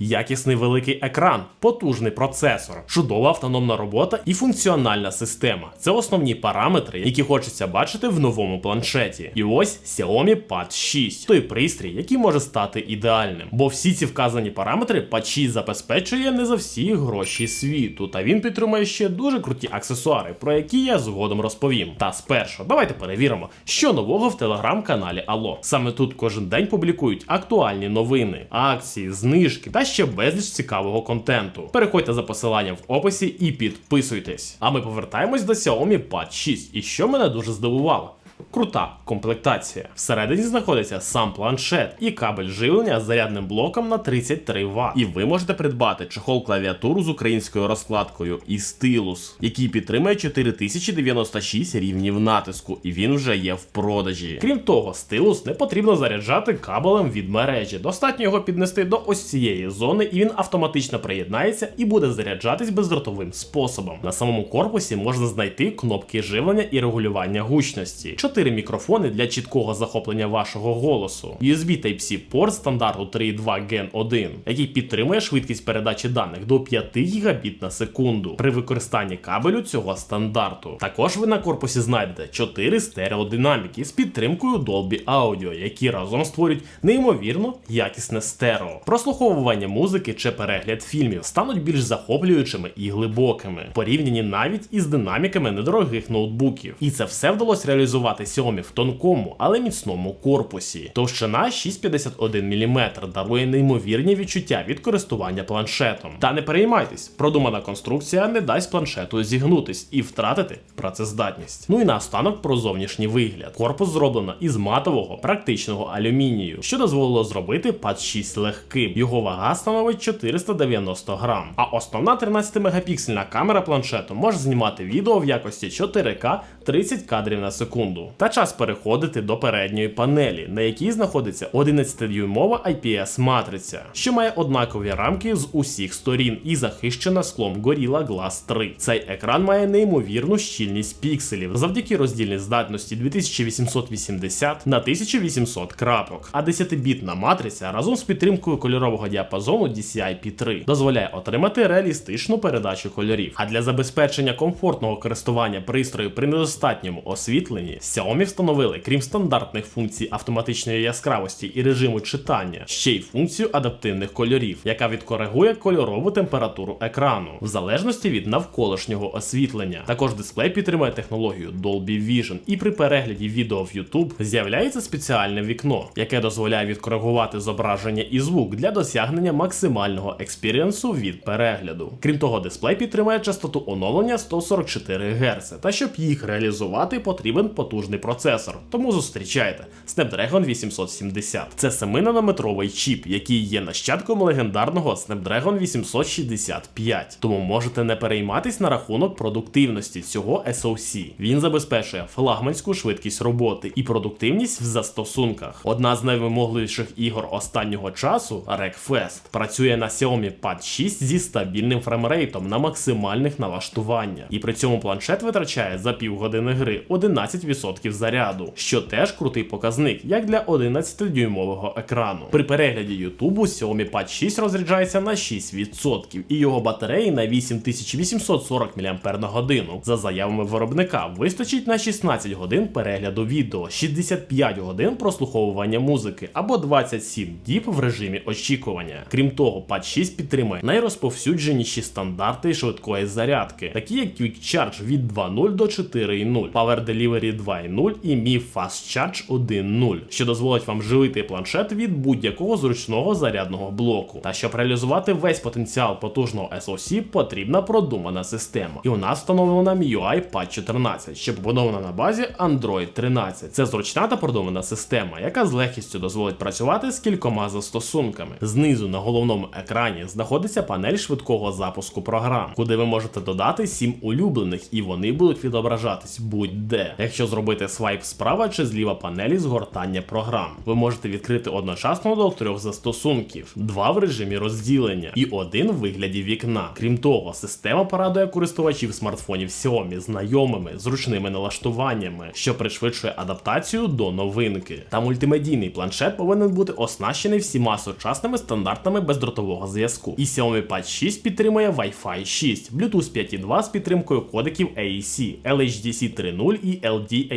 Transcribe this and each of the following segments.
Якісний великий екран, потужний процесор, чудова автономна робота і функціональна система. Це основні параметри, які хочеться бачити в новому планшеті. І ось Xiaomi Pad 6, той пристрій, який може стати ідеальним. Бо всі ці вказані параметри Pad 6 забезпечує не за всі гроші світу, та він підтримує ще дуже круті аксесуари, про які я згодом розповім. Та спершу давайте перевіримо, що нового в телеграм-каналі Алло. Саме тут кожен день публікують актуальні новини, акції, знижки та ще безліч цікавого контенту. Переходьте за посиланням в описі і підписуйтесь. А ми повертаємось до Xiaomi Pad 6. І що мене дуже здивувало. Крута комплектація. Всередині знаходиться сам планшет і кабель живлення з зарядним блоком на 33 Вт. І ви можете придбати чехол клавіатуру з українською розкладкою і стилус, який підтримує 4096 рівнів натиску, і він вже є в продажі. Крім того, стилус не потрібно заряджати кабелем від мережі. Достатньо його піднести до ось цієї зони, і він автоматично приєднається і буде заряджатись бездротовим способом. На самому корпусі можна знайти кнопки живлення і регулювання гучності. 4 мікрофони для чіткого захоплення вашого голосу, USB Type-C порт стандарту 3.2 Gen 1, який підтримує швидкість передачі даних до 5 Гбіт на секунду при використанні кабелю цього стандарту. Також ви на корпусі знайдете 4 стереодинаміки з підтримкою Dolby Audio, які разом створюють неймовірно якісне стерео. Прослуховування музики чи перегляд фільмів стануть більш захоплюючими і глибокими, порівняні навіть із динаміками недорогих ноутбуків. І це все вдалося реалізувати Xiaomi в тонкому, але міцному корпусі. Товщина 6,51 мм дарує неймовірні відчуття від користування планшетом. Та не переймайтесь, продумана конструкція не дасть планшету зігнутись і втратити працездатність. Ну і наостанок про зовнішній вигляд. Корпус зроблено із матового практичного алюмінію, що дозволило зробити пад 6 легким. Його вага становить 490 грам. А основна 13-мегапіксельна камера планшету може знімати відео в якості 4К 30 кадрів на секунду. Та час переходити до передньої панелі, на якій знаходиться 11-дюймова IPS матриця, що має однакові рамки з усіх сторін і захищена склом Gorilla Glass 3. Цей екран має неймовірну щільність пікселів завдяки роздільній здатності 2880 на 1800 крапок. А 10-бітна матриця разом з підтримкою кольорового діапазону DCI-P3 дозволяє отримати реалістичну передачу кольорів. А для забезпечення комфортного користування пристрою при недостатньому освітленні Xiaomi встановили, крім стандартних функцій автоматичної яскравості і режиму читання, ще й функцію адаптивних кольорів, яка відкоригує кольорову температуру екрану в залежності від навколишнього освітлення. Також дисплей підтримує технологію Dolby Vision, і при перегляді відео в YouTube з'являється спеціальне вікно, яке дозволяє відкоригувати зображення і звук для досягнення максимального експірієнсу від перегляду. Крім того, дисплей підтримує частоту оновлення 144 Гц, та щоб їх реалізувати, потрібен потужний процесор. Тому зустрічайте Snapdragon 870. Це 7-нанометровий чіп, який є нащадком легендарного Snapdragon 865. Тому можете не перейматись на рахунок продуктивності цього SoC. Він забезпечує флагманську швидкість роботи і продуктивність в застосунках. Одна з найвимогливіших ігор останнього часу Wreckfest, працює на Xiaomi Pad 6 зі стабільним фреймрейтом на максимальних налаштуваннях. І при цьому планшет витрачає за півгодини гри 11% заряду, що теж крутий показник, як для 11-дюймового екрану. При перегляді Ютубу Xiaomi Pad 6 розряджається на 6%, і його батареї на 8840 мАч за заявами виробника вистачить на 16 годин перегляду відео, 65 годин прослуховування музики або 27 діб в режимі очікування. Крім того, Pad 6 підтримує найрозповсюдженіші стандарти швидкої зарядки, такі як Quick Charge від 2.0 до 4.0, Power Delivery 2.0 і Mi Fast Charge 1.0, що дозволить вам живити планшет від будь-якого зручного зарядного блоку. Та щоб реалізувати весь потенціал потужного SoC, потрібна продумана система. І у нас встановлена MIUI Pad 14, що побудована на базі Android 13. Це зручна та продумана система, яка з легкістю дозволить працювати з кількома застосунками. Знизу на головному екрані знаходиться панель швидкого запуску програм, куди ви можете додати 7 улюблених, і вони будуть відображатись будь-де. Якщо зробити зробити свайп справа чи зліва панелі згортання програм. Ви можете відкрити одночасно до трьох застосунків: два в режимі розділення і один в вигляді вікна. Крім того, система порадує користувачів смартфонів Xiaomi знайомими зручними налаштуваннями, що пришвидшує адаптацію до новинки. Та мультимедійний планшет повинен бути оснащений всіма сучасними стандартами бездротового зв'язку. І Xiaomi Pad 6 підтримує Wi-Fi 6, Bluetooth 5.2 з підтримкою кодеків AAC, LHDC 3.0 і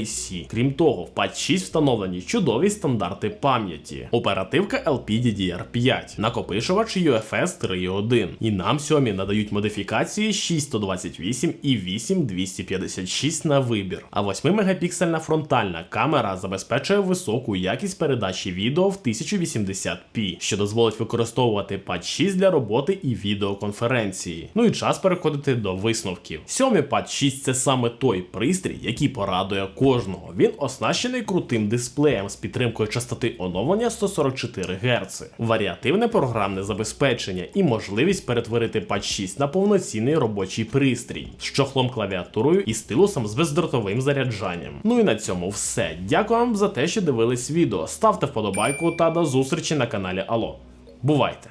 LDAC. Крім того, в Pad 6 встановлені чудові стандарти пам'яті, оперативка LPDDR5, накопичувач UFS 3.1. І нам Xiaomi надають модифікації 6128 і 8256 на вибір. А 8-мегапіксельна фронтальна камера забезпечує високу якість передачі відео в 1080p, що дозволить використовувати Pad 6 для роботи і відеоконференції. Ну і час переходити до висновків. Xiaomi Pad 6 це саме той пристрій, який порадує кожного. Він оснащений крутим дисплеєм з підтримкою частоти оновлення 144 Гц, варіативне програмне забезпечення і можливість перетворити Pad 6 на повноцінний робочий пристрій з чохлом клавіатурою і стилусом з бездротовим заряджанням. Ну і на цьому все. Дякую вам за те, що дивились відео. Ставте вподобайку та до зустрічі на каналі Алло. Бувайте!